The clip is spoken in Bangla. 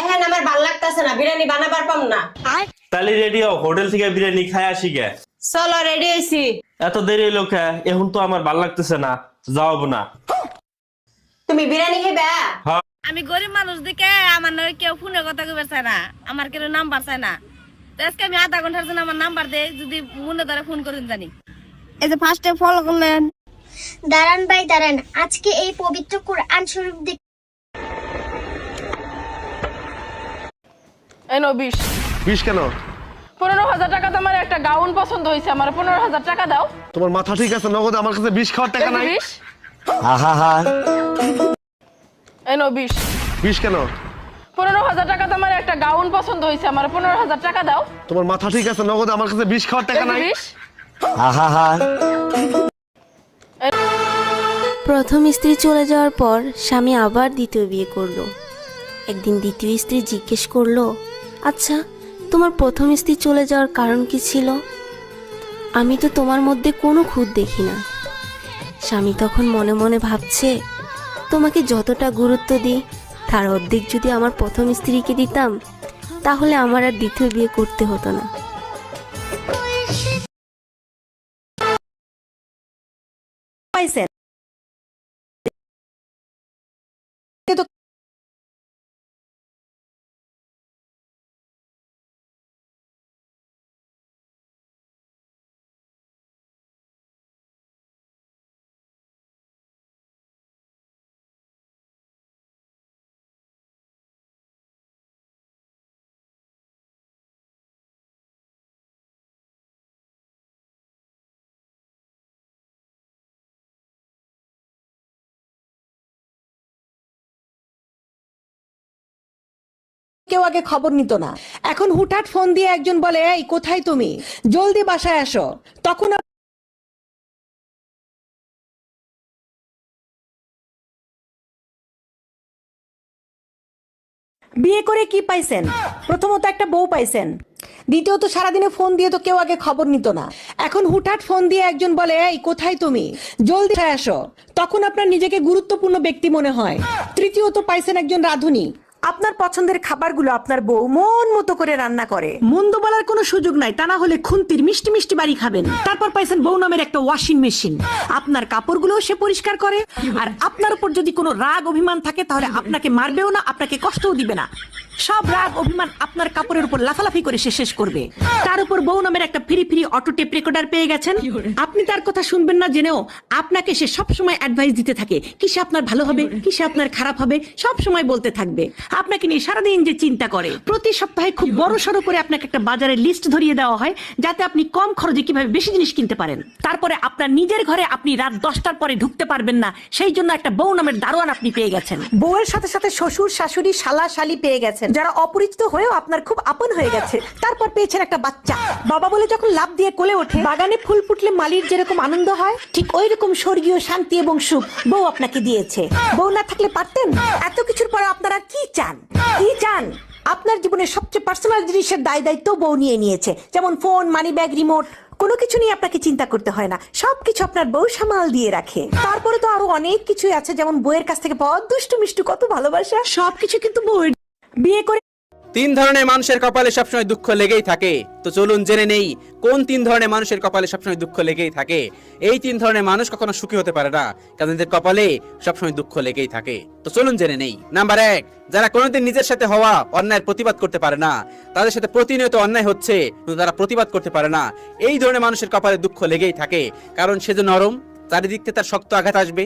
এখন আমার ভালো লাগতেছে না বিরিয়ানি বানাবার পাম না। তাহলে রেডি হও হোটেল থেকে বিরিয়ানি খাই আসি গে। চলো রেডি হয়েছি এত দেরি হইল কে? এখন তো আমার ভালো লাগতেছে না যাও না তুমি বিরিয়ানি খেবে? হ্যাঁ। আমি গরিব মানুষ দিকে আমার নয় কেউ ফোনে কথা কইবার চায় না আমার কেউ নাম্বার চায় না। তো আজকে আমি আধা ঘণ্টার জন্য আমার নাম্বার দেই যদি মনে ধরে ফোন করেন জানি। এই যে ফার্স্টে ফলো করলেন। দাঁড়ান ভাই দাঁড়ান। আজকে এই পবিত্র কোরআন শরীফ দেখে এই নো বিশ। কেন? পনেরো হাজার টাকা তোমার একটা গাউন পছন্দ হয়েছে আমার পনেরো হাজার টাকা দাও। তোমার মাথা ঠিক আছে নগদ আমার কাছে বিষ খাওয়ার টাকা নাই। বিশ। এই নো বিশ। বিষ কেন? পনেরো হাজার টাকা তোমার একটা গাউন পছন্দ হয়েছে আমার পনেরো হাজার টাকা দাও। তোমার মাথা ঠিক আছে নগদ আমার কাছে বিষ খাওয়ার টাকা নাই। বিশ। প্রথম স্ত্রী চলে যাওয়ার পর স্বামী আবার দ্বিতীয় বিয়ে করল। একদিন দ্বিতীয় স্ত্রী জিজ্ঞেস করল আচ্ছা তোমার প্রথম স্ত্রী চলে যাওয়ার কারণ কি ছিল? আমি তো তোমার মধ্যে কোনো খুঁত দেখি না। স্বামী তখন মনে মনে ভাবছে, তোমাকে যতটা গুরুত্ব দিই, তার অর্ধেক যদি আমার প্রথম স্ত্রীকে দিতাম, তাহলে আমার আর দ্বিতীয় বিয়ে করতে হতো না। কেউ আগে খবর নিত না। এখন হুটহাট ফোন দিয়ে একজন বলে, এই, কোথায় তুমি? জলদি বাসায় আসো। তখন বিয়ে করে কি পাইছেন? প্রথমত একটা বউ পাইছেন। দ্বিতীয়ত, সারাদিনে ফোন দিয়ে তো কেউ আগে খবর নিত না। এখন হুটহাট ফোন দিয়ে একজন বলে, এই, কোথায় তুমি? জলদি আসো। তখন আপনার নিজেকে গুরুত্বপূর্ণ ব্যক্তি মনে হয়। তৃতীয়ত, পাইছেন একজন রাধুনী। আপনার পছন্দের খাবারগুলো আপনার বউ মন মতো করে রান্না করে। মন্দ বলার কোনো সুযোগ নাই তা না হলে খুন্তির মিষ্টি মিষ্টি বাড়ি খাবেন। তারপর পাইছেন বউ নামের একটা ওয়াশিং মেশিন আপনার কাপড়গুলো সে পরিষ্কার করে। আর আপনার উপর যদি কোনো রাগ অভিমান থাকে তাহলে আপনাকে মারবেও না আপনাকে কষ্টও দিবে না। সব রাগ অভিমান আপনার কাপড়ের উপর লাফালাফি করে সে শেষ করবে। তার উপর বউ নামের একটা free free auto tape recorder পেয়ে গেছেন। আপনি তার কথা শুনবেন না জেনেও আপনাকে সে সব সময় অ্যাডভাইস দিতে থাকে কিসে আপনার ভালো হবে কিসে আপনার খারাপ হবে সব সময় বলতে থাকবে। আপনাকে নিয়ে সারাদিন যে চিন্তা করে। প্রতি সপ্তাহে খুব বড় সড়ো করে আপনাকে একটা বাজারের লিস্ট ধরিয়ে দেওয়া হয়, যাতে আপনি কম খরচে কীভাবে বেশি জিনিস কিনতে পারেন। তারপরে আপনার নিজের ঘরে আপনি রাত দশটার পরে ঢুকতে পারবেন না, সেই জন্য একটা বউ নামের দারোয়ান আপনি পেয়ে গেছেন। বউয়ের সাথে সাথে শ্বশুর, শাশুড়ি, শালা, শালি পেয়ে গেছেন। যারা অপরিচিত হয়েও আপনার খুব আপন হয়ে গেছে, তারপর পেয়েছেন একটা বাচ্চা। বাবা বলে যখন লাভ দিয়ে কোলে ওঠে, বাগানে ফুল ফুটলে মালির যেরকম আনন্দ হয়, ঠিক ওই রকম স্বর্গীয় শান্তি এবং সুখ বউ আপনাকে দিয়েছে। বউ না থাকলে পারতেন? এত কিছুর পর আপনারা কি চান? কি চান? আপনার জীবনে সবচেয়ে পার্সোনাল জিনিসের দায় দায়িত্ব বউ নিয়ে নিয়েছে। যেমন ফোন মানি ব্যাগ রিমোট কোনো কিছু নিয়ে আপনাকে চিন্তা করতে হয় না। সবকিছু আপনার বউ সামাল দিয়ে রাখে। তারপরে তো আরও অনেক কিছুই আছে যেমন বউয়ের কাছ থেকে পাওয়া দুষ্টু মিষ্টু কত ভালোবাসা। সবকিছু কিন্তু বউ বিয়ে করে তিন ধরনের মানুষের কপালে সবসময় দুঃখ লেগেই থাকে। তো চলুন জেনে নেই, কোন তিন ধরনের মানুষের কপালে সবসময় দুঃখ লেগেই থাকে? এই তিন ধরনের মানুষ কখনো সুখী হতে পারে না, কারণ এদের কপালে সবসময় দুঃখ লেগেই থাকে। তো চলুন জেনে নেই। নাম্বার এক, যারা কোনোদিন নিজের সাথে হওয়া অন্যায়ের প্রতিবাদ করতে পারে না, তাদের সাথে প্রতিনিয়ত অন্যায় হচ্ছে, কিন্তু তারা প্রতিবাদ করতে পারে না। এই ধরনের মানুষের কপালে দুঃখ লেগেই থাকে, কারণ সে যে নরম, চারিদিক থেকে তার শক্ত আঘাত আসবে।